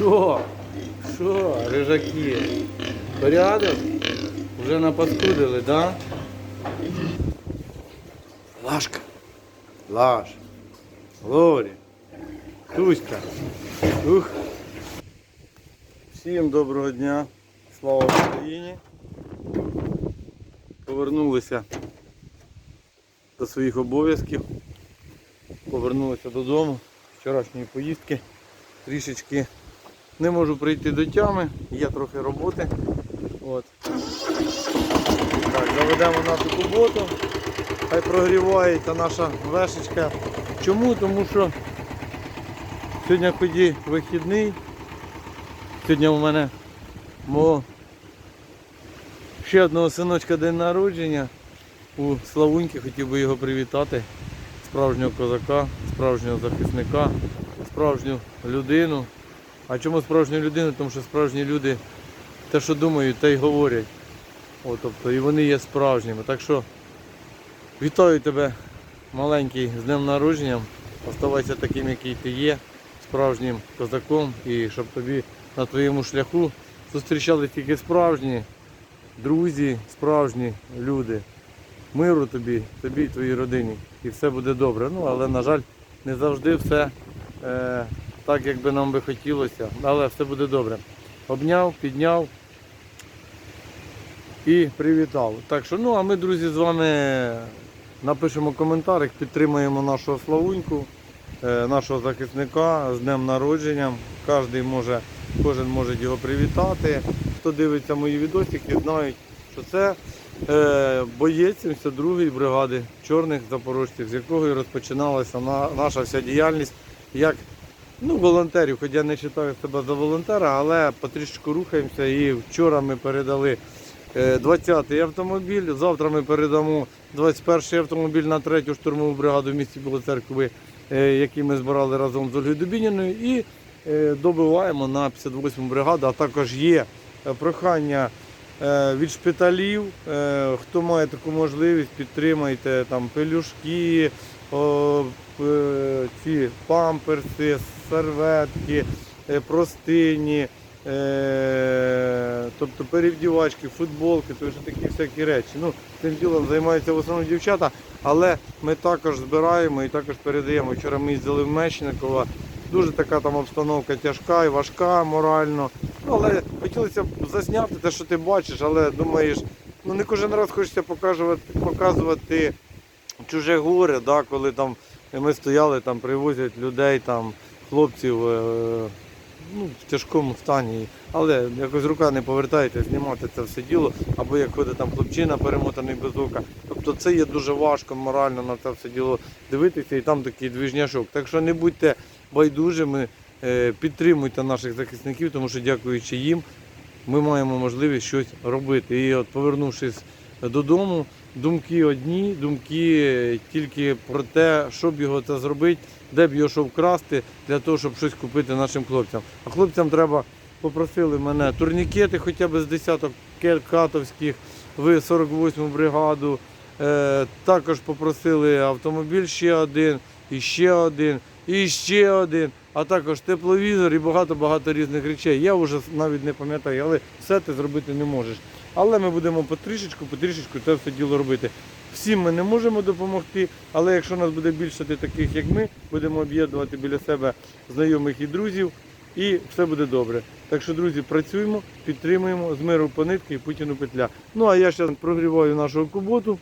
Що? Що, рижаки? Порядок? Вже напаскудили, да? Лашка. Лаш. Глорі. Туська. Ух. Всім доброго дня. Слава Україні. Повернулися до своїх обов'язків. Повернулися додому вчорашньої поїздки. Трішечки не можу прийти до тями, є трохи роботи. От. Так, заведемо нашу куботу. Хай прогрівається наша вешечка. Чому? Тому що сьогодні ході вихідний. Сьогодні у мене мого ще одного синочка день народження. У Славуньки хотів би його привітати. Справжнього козака, справжнього захисника, справжню людину. А чому справжню людину? Тому що справжні люди те, що думають, те й говорять. О, тобто, і вони є справжніми. Так що вітаю тебе, маленький, з днем народження. Оставайся таким, який ти є, справжнім козаком, і щоб тобі на твоєму шляху зустрічали тільки справжні друзі, справжні люди. Миру тобі, тобі і твоїй родині. І все буде добре. Ну, але, на жаль, не завжди все е, так, як би нам би хотілося. Але все буде добре. Обняв, підняв і привітав. Так що, ну, а ми, друзі, з вами напишемо коментар, підтримаємо нашого Славуньку, е, нашого захисника з днем народження. Кожен може, кожен може його привітати. Хто дивиться мої відосики, знають, що це е, боєць 72-ї бригади чорних запорожців, з якого і розпочиналася на- наша вся діяльність як ну, волонтерів. Хоч я не вважаю себе за волонтера, але потрішечку рухаємося. І вчора ми передали е, 20-й автомобіль. Завтра ми передамо 21-й автомобіль на 3-ю штурмову бригаду в місті Білоцеркові, е, який ми збирали разом з Ольгою Дубініною. І е, добиваємо на 58-му бригаду, а також є е, прохання е, від шпиталів. Е, Хто має таку можливість, підтримайте там пелюшки, е, ці памперси, серветки, е, простині, е, тобто перевдівачки, футболки, то такі всякі речі. Ну, цим ділом займаються в основному дівчата, але ми також збираємо і також передаємо. Вчора ми їздили в Мечникова. Дуже така там обстановка тяжка і важка морально. Ну, але хотілося б засняти те, що ти бачиш, але думаєш, ну не кожен раз хочеться показувати, показувати чуже горе, да, коли там ми стояли, там привозять людей, там, хлопців е, ну, в тяжкому стані. Але якось рука не повертається знімати це все діло, або як ходить там хлопчина перемотаний без ока. Тобто це є дуже важко морально на це все діло дивитися і там такий двіжняшок. Так що не будьте байдужими, е, підтримуйте наших захисників, тому що дякуючи їм, ми маємо можливість щось робити. І от повернувшись додому, думки одні, думки тільки про те, щоб його це зробити, де б його що вкрасти, для того, щоб щось купити нашим хлопцям. А хлопцям треба, попросили мене турнікети, хоча б з десяток катовських в 48-му бригаду. Е, також попросили автомобіль ще один, і ще один, і ще один, а також тепловізор і багато-багато різних речей. Я вже навіть не пам'ятаю, але все ти зробити не можеш. Але ми будемо потрішечку, потрішечку це все діло робити. Всім ми не можемо допомогти, але якщо нас буде більше таких, як ми, будемо об'єднувати біля себе знайомих і друзів, і все буде добре. Так що, друзі, працюємо, підтримуємо з миру по нитки і Путіну петля. Ну а я зараз прогріваю нашого куботу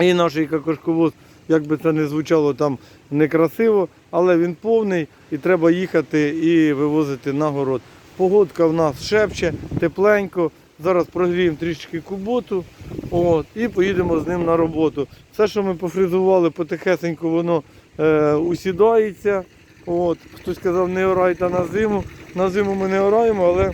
і наш какошковоз, як би це не звучало там некрасиво, але він повний і треба їхати і вивозити на город. Погодка в нас шепче, тепленько. Зараз прогріємо трішки куботу от, і поїдемо з ним на роботу. Все, що ми пофризували потихесенько, воно е, усідається. От. Хтось сказав, не орайте на зиму. На зиму ми не ораємо, але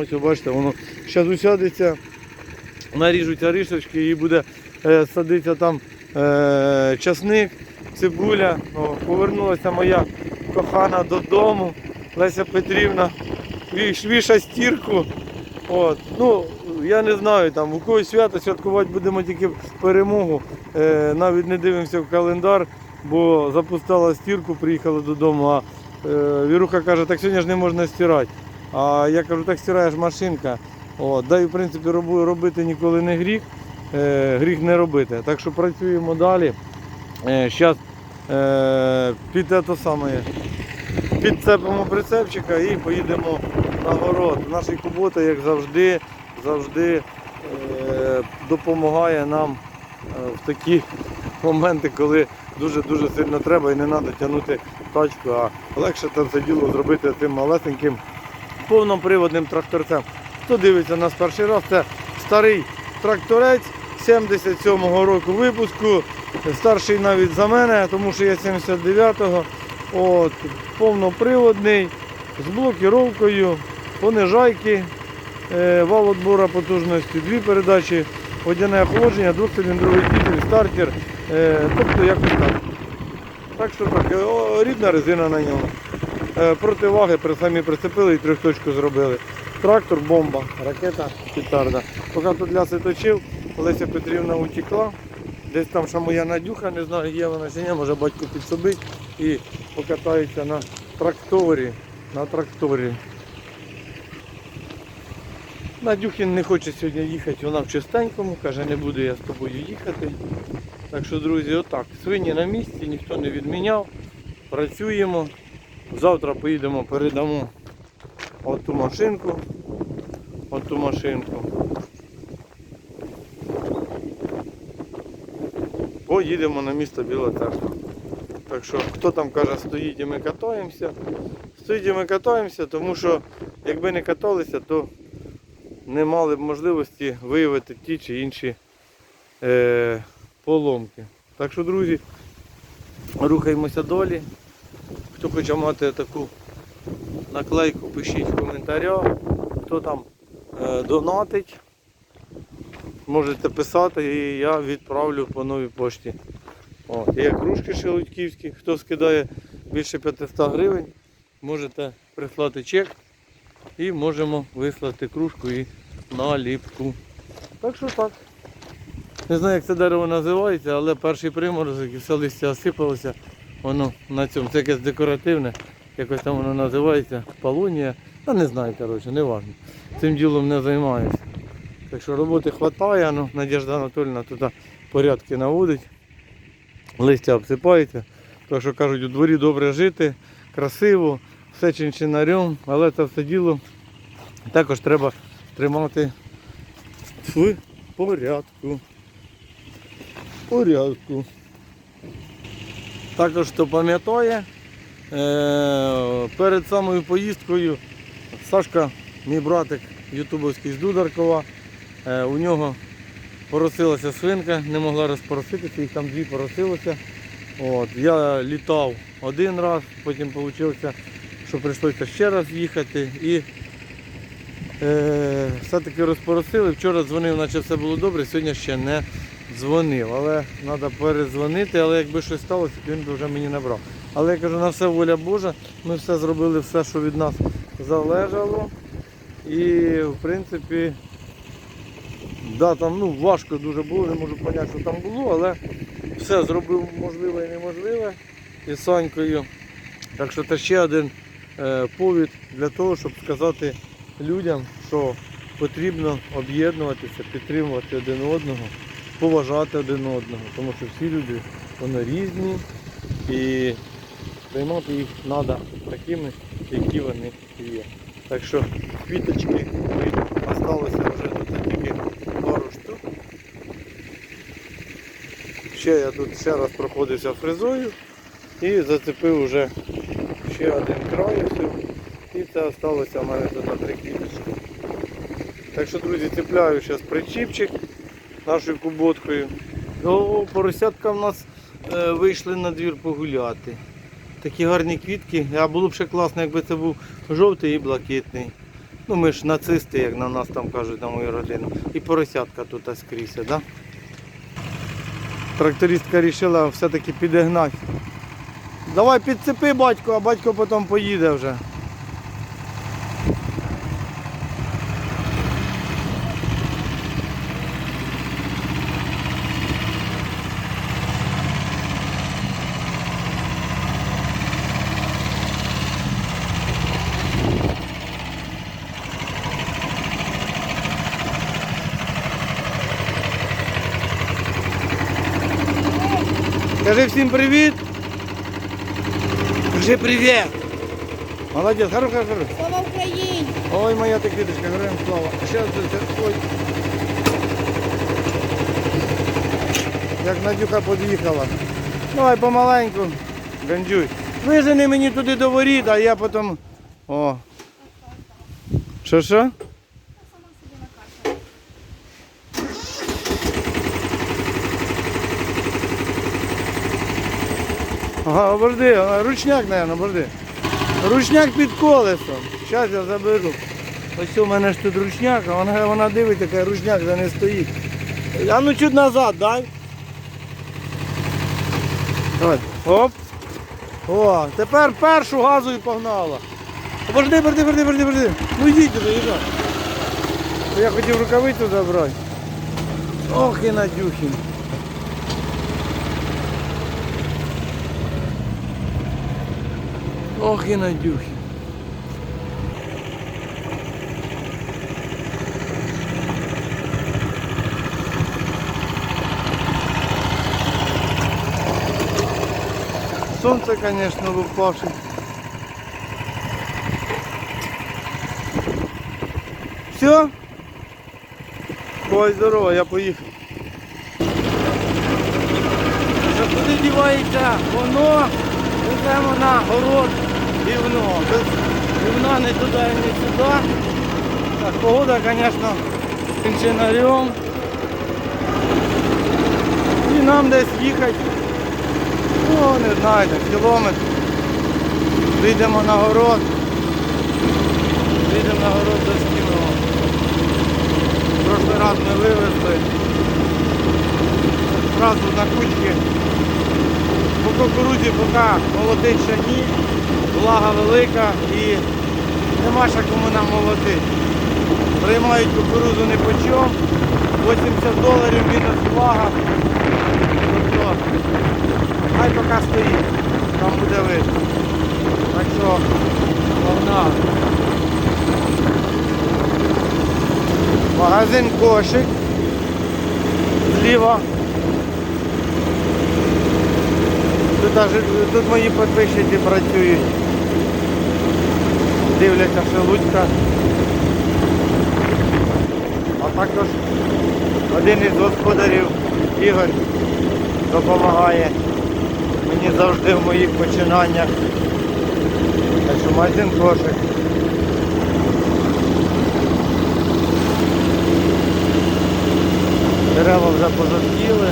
ось бачите, воно зараз усядеться, наріжуться рішечки і буде е, садитися там е, часник, цибуля. О, повернулася моя кохана додому. Леся Петрівна віш- віша стірку. От. Ну, я не знаю, там у когось свято святкувати будемо тільки перемогу. Е, навіть не дивимося в календар, бо запускала стірку, приїхала додому, а Е, Віруха каже, так сьогодні ж не можна стирати. А я кажу, так стираєш машинка. О, да і в принципі робити ніколи не гріх. Е, гріх не робити. Так що працюємо далі. Зараз е, під те саме підцепимо прицепчика і поїдемо на город. Наш кубота, як завжди, завжди е, допомагає нам е, в такі моменти, коли дуже-дуже сильно треба і не треба тягнути тачку, а легше там це діло зробити тим малесеньким повноприводним тракторцем. Хто дивиться нас перший раз, це старий тракторець 77-го року випуску, старший навіть за мене, тому що я 79-го. От, повноприводний, з блокіровкою, понижайки, е, вал отбора потужності, дві передачі, водяне охолодження, двохциліндровий дізель, стартер, е, тобто якось так. Так що так, е, рідна резина на ньому. Противаги самі прицепили і трьохточку зробили. Трактор, бомба, ракета, петарда. Поки тут ляси точив, Олеся Петрівна утекла. Десь там ще моя Надюха, не знаю, є вона чи ні, може батько підсобить і покатаються на тракторі. На тракторі. Надюхін не хоче сьогодні їхати, вона в чистенькому, каже, не буду я з тобою їхати. Так що, друзі, отак. Свині на місці, ніхто не відміняв. Працюємо. Завтра поїдемо, передамо оту машинку. Оту машинку. Поїдемо на місто Біла Церква. Так що, хто там каже, стоїть і ми катаємося. Стоїть і ми катаємося, тому що якби не каталися, то не мали б можливості виявити ті чи інші е, поломки. Так що, друзі, рухаємося далі. Хто хоче мати таку наклейку, пишіть в коментарях. Хто там е, донатить, можете писати і я відправлю по новій пошті. От, є кружки шелудьківські, хто скидає більше 500 гривень, можете прислати чек і можемо вислати кружку і наліпку. Так що так. Не знаю, як це дерево називається, але перший приморозок і все листя осипалося. Воно на цьому. Це якесь декоративне, якось там воно називається, полунія. Та не знаю, коротше, не важно. Цим ділом не займаюся. Так що роботи вистачає, ну, Надежда Анатольовна тут порядки наводить, листя обсипається. Так що кажуть, у дворі добре жити, красиво, все чинчинарем, але це все діло також треба тримати в порядку. В Порядку. Також хто пам'ятає, е, перед самою поїздкою Сашка, мій братик ютубовський з Дударкова, е, у нього поросилася свинка, не могла розпороситися, їх там дві поросилося. От, я літав один раз, потім вийшло, що прийшлося ще раз їхати і е, все-таки розпоросили. Вчора дзвонив, наче все було добре, сьогодні ще не дзвонив. Але треба перезвонити, але якби щось сталося, то він би вже мені набрав. Але я кажу, на все воля Божа, ми все зробили, все, що від нас залежало. І в принципі, да, там ну, важко дуже було, не можу зрозуміти, що там було, але все зробив можливе і неможливе із Санькою. Так що це ще один повід для того, щоб сказати людям, що потрібно об'єднуватися, підтримувати один одного, поважати один одного, тому що всі люди вони різні і приймати їх треба такими, які вони є. Так що квіточки залишилося вже тут тільки пару штук. Ще я тут ще раз проходився фрезою і зацепив вже ще один ось. І це залишилося в мене тут на три квіточки. Так що, друзі, цепляю зараз причіпчик нашою куботкою. О, поросятка в нас е, вийшли на двір погуляти. Такі гарні квітки. А було б ще класно, якби це був жовтий і блакитний. Ну ми ж нацисти, як на нас там кажуть, на мою родину. І поросятка тут скрізь, да? Трактористка вирішила все-таки підігнати. Давай підцепи батько, а батько потім поїде вже. Кажи всім привіт! Скажи привіт. Молодець, хорош, хорош, хорош. Слава Україні! Ой, моя ти квіточка, героям слава. Сейчас це, ой. Як Надюха під'їхала. Давай помаленьку. Гандюй. Вижени мені туди до воріт, а я потім. О. Що Ага, обожди, ручняк, мабуть, обожди. Ручняк під колесом. Зараз я заберу. Ось у мене ж тут ручняк, а вона, вона дивиться, каже, ручняк вже не стоїть. А ну чуть назад дай. Давай. Оп. О, тепер першу газу і погнала. Обожди, обожди, обожди, обожди, обожди. Ну йдіть вже, їжджай. Я хотів рукавицю забрати. Ох і Надюхін. Ох і Надюхін. Солнце, конечно, лупашит. Все? Ой, здорово, я поїхав. Що куди дівається? Воно веземо на город гівно. Без гівна не туди не сюди. Так, погода, звісно, інженером. І нам десь їхати. Ну, не знаю, кілометр. Вийдемо на город. Вийдемо на город до Скіного. Прошлий раз ми вивезли. Зразу на кучки. По кукурудзі поки молотить ще ні. Влага велика і нема ще кому нам молотити. Приймають кукурудзу не по чому. 80 доларів мінус влага. Тобто Хай поки стоїть, там буде видно. Так що погнали. Магазин кошик. Зліва. Тут, тут мої підписчики працюють. Дивляться Шелудька. А також один із господарів Ігор допомагає мені завжди в моїх починаннях. Так що магазин кошик. Дерева вже пожовтіли.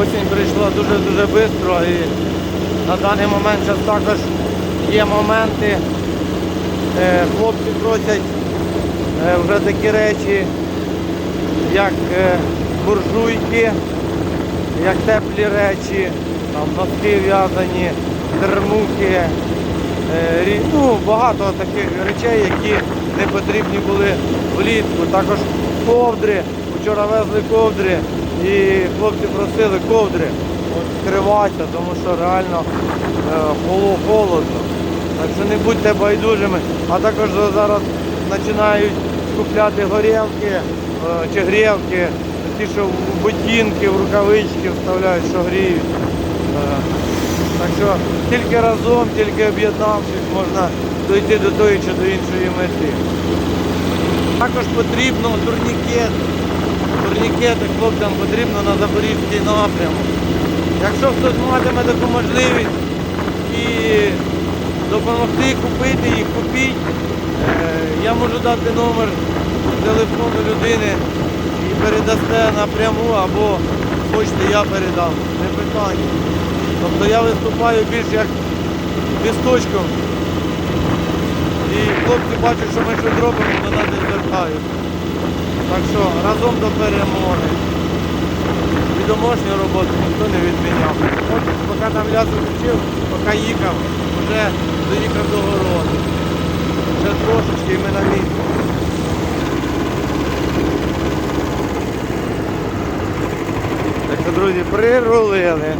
Осінь прийшла дуже-дуже швидко і на даний момент зараз також є моменти. е, Хлопці просять е, вже такі речі, як е, буржуйки, як теплі речі, там носки в'язані, термухи, е, ну, багато таких речей, які не потрібні були влітку. Також ковдри. Вчора везли ковдри і хлопці просили ковдри от, тому що реально було холодно. Так що не будьте байдужими. А також зараз починають скупляти горілки е, чи грілки, ті, що в ботинки, в рукавички вставляють, що гріють. Е, Так що тільки разом, тільки об'єднавшись, можна дойти до тої чи до іншої мети. Також потрібно турнікет. Турнікети хлопцям потрібно на Запорізький напрямок. Якщо хтось матиме таку можливість і допомогти купити їх, купіть, е, я можу дати номер телефону людини і передасте напряму або хочете я передам. Не питання. Тобто я виступаю більш як місточком. І хлопці бачать, що ми щось робимо, до нас не звертають. Так що разом до перемоги. І домашню роботу ніхто не відміняв. Поки там лясу вчив, поки їхав, вже доїхав до городу. Ще трошечки і ми на місці. Так що, друзі, прирулили.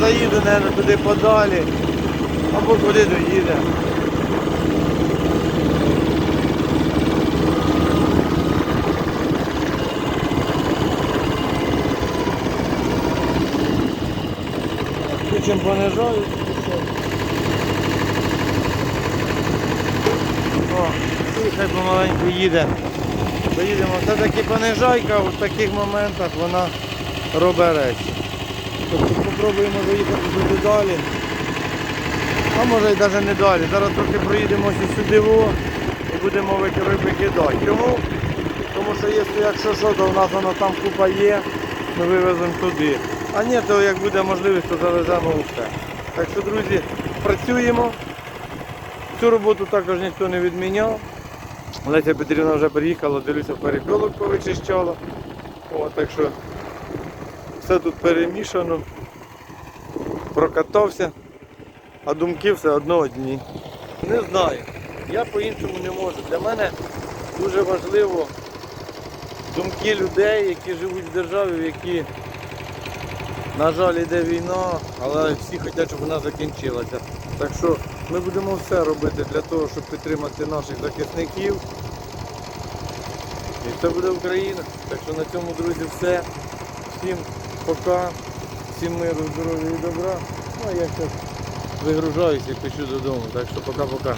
Заїду, мабуть, туди подалі, або куди доїде. Чим понижають. Хай помаленьку їде. Поїдемо. Це таки понижайка, в таких моментах вона робить речі. Тобто спробуємо заїхати туди далі. А може і навіть не далі. Зараз трохи проїдемося сюди во і будемо вики- викидати. Чому? Тому що якщо що, то в нас воно там купа є, ми вивеземо туди. А ні, то як буде можливість, то завеземо усе. Так що, друзі, працюємо. Цю роботу також ніхто не відміняв. Леся Петрівна вже приїхала, дивлюся, перепілок повичищала. О, так що все тут перемішано, прокатався, а думки все одно одні. Не знаю. Я по-іншому не можу. Для мене дуже важливо думки людей, які живуть в державі, в якій, на жаль, йде війна, але всі хочуть, щоб вона закінчилася. Так що ми будемо все робити для того, щоб підтримати наших захисників. І це буде Україна. Так що на цьому, друзі, все. Всім пока, всім миру, здоров'я і добра. Ну а я зараз вигружаюся і пишу додому. Так що пока-пока.